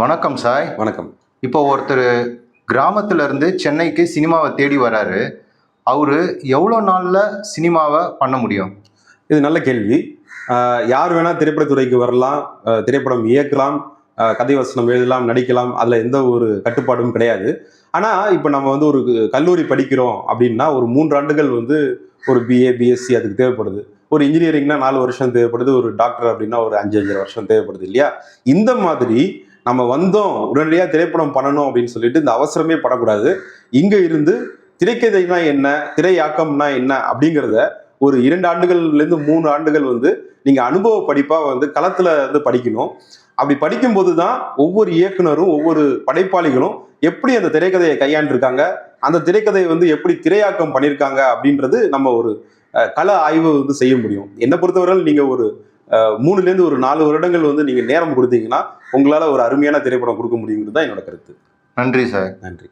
வணக்கம் சாய். வணக்கம். இப்போ ஒருத்தர் கிராமத்துல இருந்து சென்னைக்கு சினிமாவை தேடி வராரு. அவரு எவ்வளோ நாளில் சினிமாவை பண்ண முடியும்? இது நல்ல கேள்வி. யார் வேணா திரைப்படத்துறைக்கு வரலாம் திரைப்படம் இயக்கலாம் கதை வசனம் எழுதலாம் நடிக்கலாம் அதில் எந்த ஒரு கட்டுப்பாடும் கிடையாது. ஆனால் இப்போ நம்ம வந்து ஒரு கல்லூரி படிக்கிறோம் அப்படின்னா ஒரு மூன்று ஆண்டுகள் வந்து ஒரு பிஏ பிஎஸ்சி அதுக்கு தேவைப்படுது. ஒரு இன்ஜினியரிங்னா நாலு வருஷம் தேவைப்படுது ஒரு டாக்டர் அப்படின்னா ஒரு அஞ்சு அஞ்சரை வருஷம் தேவைப்படுது இல்லையா? இந்த மாதிரி நம்ம வந்தோம் உடனடியாக திரைப்படம் பண்ணணும் அப்படின்னு சொல்லிட்டு இந்த அவசரமே படக்கூடாது. இங்கே இருந்து திரைக்கதைனா என்ன திரையாக்கம்னா என்ன அப்படிங்கிறத ஒரு இரண்டு ஆண்டுகள்லேருந்து மூணு ஆண்டுகள் வந்து நீங்கள் அனுபவ படிப்பாக வந்து களத்தில் வந்து படிக்கணும். அப்படி படிக்கும்போது தான் ஒவ்வொரு இயக்குனரும் ஒவ்வொரு படைப்பாளிகளும் எப்படி அந்த திரைக்கதையை கையாண்டிருக்காங்க அந்த திரைக்கதையை வந்து எப்படி திரையாக்கம் பண்ணியிருக்காங்க அப்படின்றது நம்ம ஒரு கல ஆய்வு வந்து செய்ய முடியும். என்னை பொறுத்தவரையில் நீங்கள் ஒரு மூணுலேருந்து ஒரு நாலு வருடங்கள் வந்து நீங்கள் நேரம் கொடுத்தீங்கன்னா உங்களால் ஒரு அருமையான திரைப்படம் கொடுக்க முடியுங்கிறது தான் என்னோட கருத்து. நன்றி சார். நன்றி.